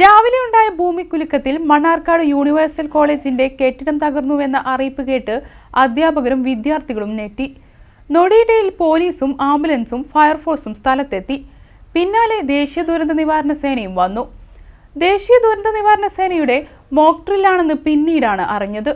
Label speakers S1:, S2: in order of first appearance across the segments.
S1: രാവിലെ ഉണ്ടായ ഭൂമിക്കുലുക്കത്തിൽ മണ്ണാർക്കാട് യൂണിവേഴ്സൽ കോളേജിന്റെ കെട്ടിടം തകർന്നുവെന്ന അറിയിപ്പ് കേട്ട് അധ്യാപകരും വിദ്യാർത്ഥികളും ഞെട്ടി. നൊടിയിടയിൽ പോലീസും ആംബുലൻസും ഫയർഫോഴ്സും സ്ഥലത്തെത്തി. പിന്നാലെ ദേശീയ ദുരന്ത നിവാരണ സേനയും വന്നു. ദേശീയ ദുരന്ത നിവാരണ സേനയുടെ മോക്ക് ഡ്രില്ലാണെന്ന് പിന്നീടാണ് അറിഞ്ഞത്.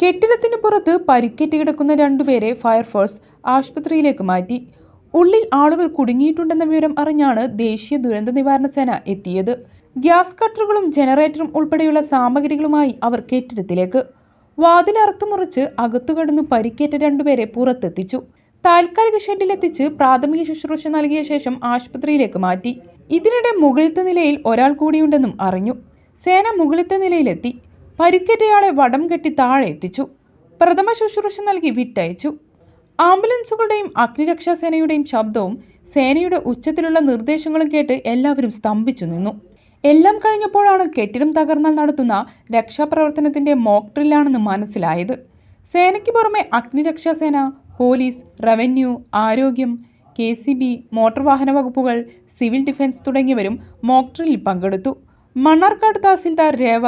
S1: കെട്ടിടത്തിന് പുറത്ത് പരിക്കേറ്റ് കിടക്കുന്ന രണ്ടുപേരെ ഫയർഫോഴ്സ് ആശുപത്രിയിലേക്ക് മാറ്റി. ഉള്ളിൽ ആളുകൾ കുടുങ്ങിയിട്ടുണ്ടെന്ന വിവരം അറിഞ്ഞാണ് ദേശീയ ദുരന്ത നിവാരണ സേന എത്തിയത്. ഗ്യാസ് കട്ടറുകളും ജനറേറ്ററും ഉൾപ്പെടെയുള്ള സാമഗ്രികളുമായി അവർ കെട്ടിടത്തിലേക്ക്. വാതിലറുത്തുമുറിച്ച് അകത്തു കടന്നു പരിക്കേറ്റ രണ്ടുപേരെ പുറത്തെത്തിച്ചു. താൽക്കാലിക ഷെഡിലെത്തിച്ച് പ്രാഥമിക ശുശ്രൂഷ നൽകിയ ശേഷം ആശുപത്രിയിലേക്ക് മാറ്റി. ഇതിനിടെ മുകളിലത്തെ നിലയിൽ ഒരാൾ കൂടിയുണ്ടെന്നും അറിഞ്ഞു. സേന മുകളിലത്തെ നിലയിലെത്തി. പരിക്കേറ്റയാളെ വടം കെട്ടി താഴെ എത്തിച്ചു. പ്രഥമ ശുശ്രൂഷ നൽകി വിട്ടയച്ചു. ആംബുലൻസുകളുടെയും അഗ്നിരക്ഷാസേനയുടെയും ശബ്ദവും സേനയുടെ ഉച്ചത്തിലുള്ള നിർദ്ദേശങ്ങളും കേട്ട് എല്ലാവരും സ്തംഭിച്ചു നിന്നു. എല്ലാം കഴിഞ്ഞപ്പോഴാണ് കെട്ടിടം തകർന്നാൽ നടത്തുന്ന രക്ഷാപ്രവർത്തനത്തിന്റെ മോക്ട്രില്ലാണെന്ന് മനസ്സിലായത്. സേനയ്ക്ക് പുറമെ അഗ്നിരക്ഷാസേന പോലീസ് റവന്യൂ ആരോഗ്യം കെ സി ബി മോട്ടോർ വാഹന വകുപ്പുകൾ സിവിൽ ഡിഫൻസ് തുടങ്ങിയവരും മോക്ക് ഡ്രില്ലിൽ പങ്കെടുത്തു. മണ്ണാർക്കാട് തഹസിൽദാർ രേവ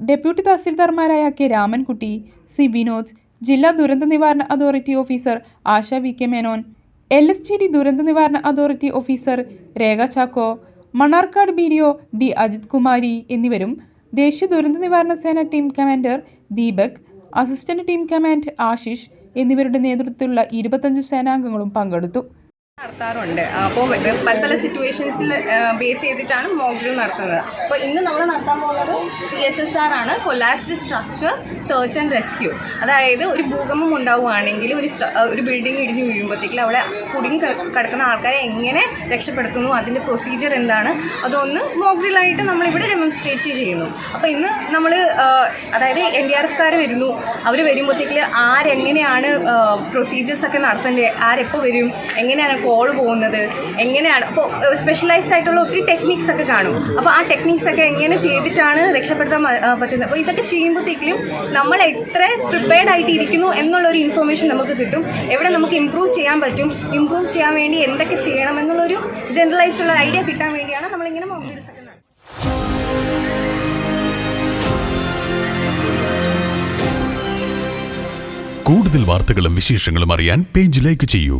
S1: ഡെപ്യൂട്ടി തഹസിൽദാർമാരായ കെ രാമൻകുട്ടി സി വിനോദ് ജില്ലാ ദുരന്ത നിവാരണ authority officer Asha V K Menon L S T D ദുരന്ത നിവാരണ authority officer Rekha Chacko Mannarkkad B D O D Ajith Kumari എന്നിവരും ദേശീയ ദുരന്ത നിവാരണ സേന team commander Deepak assistant team command Ashish എന്നിവരുടെ നേതൃത്വത്തിലുള്ള ഇരുപത്തഞ്ച് സേനാംഗങ്ങളും പങ്കെടുത്തു.
S2: നടത്താറുണ്ട്. അപ്പോൾ പല പല സിറ്റുവേഷൻസിൽ ബേസ് ചെയ്തിട്ടാണ് മോക്ക് ഡ്രിൽ നടത്തുന്നത്. അപ്പോൾ ഇന്ന് നമ്മൾ നടത്താൻ പോകുന്നത് സി എസ് എസ് ആർ ആണ്. Collapsed structure search and rescue അതായത് ഒരു ഭൂകമ്പം ഉണ്ടാവുകയാണെങ്കിൽ ഒരു ഒരു ബിൽഡിംഗ് ഇടിഞ്ഞു വീഴുമ്പോഴത്തേക്കും അവിടെ കുടുങ്ങി കിട- കിടക്കുന്ന ആൾക്കാരെ എങ്ങനെ രക്ഷപ്പെടുത്തുന്നു? അതിന്റെ പ്രൊസീജിയർ എന്താണ്? അതൊന്ന് മോക്ക് നമ്മളിവിടെ ഡെമോൺസ്ട്രേറ്റ് ചെയ്യുന്നു. അപ്പോൾ ഇന്ന് നമ്മൾ അതായത് എൻ ഡി ആർ എഫ്കാർ വരുന്നു. അവർ വരുമ്പോഴത്തേക്ക് ആരെങ്ങനെയാണ് പ്രൊസീജിയേഴ്സ് ഒക്കെ നടത്തേണ്ടത്? ആരെപ്പോൾ വരും? എങ്ങനെയാണ് കോൾ പോകുന്നത്? എങ്ങനെയാണ്? അപ്പോൾ സ്പെഷ്യലൈസ്ഡ് ആയിട്ടുള്ള ഒത്തിരി ടെക്നിക്സ് ഒക്കെ കാണും. അപ്പോൾ ആ ടെക്നിക്സ് ഒക്കെ എങ്ങനെ ചെയ്തിട്ടാണ് രക്ഷപ്പെടുത്താൻ പറ്റുന്നത്? അപ്പോൾ ഇതൊക്കെ ചെയ്യുമ്പോഴത്തേക്കും നമ്മൾ എത്ര പ്രിപ്പയർഡ് ആയിട്ട് ഇരിക്കുന്നു എന്നുള്ള ഒരു ഇൻഫർമേഷൻ നമുക്ക് കിട്ടും. എവിടെ നമുക്ക് ഇമ്പ്രൂവ് ചെയ്യാൻ പറ്റും? ഇമ്പ്രൂവ് ചെയ്യാൻ വേണ്ടി എന്തൊക്കെ ചെയ്യണം എന്നുള്ളൊരു ജനറലൈസ്ഡ് ഉള്ള ഐഡിയ കിട്ടാൻ വേണ്ടിയാണ് നമ്മളിങ്ങനെ
S3: കൂടുതൽ വാർത്തകളും വിശേഷങ്ങളും അറിയാൻ പേജ് ലൈക്ക് ചെയ്യൂ.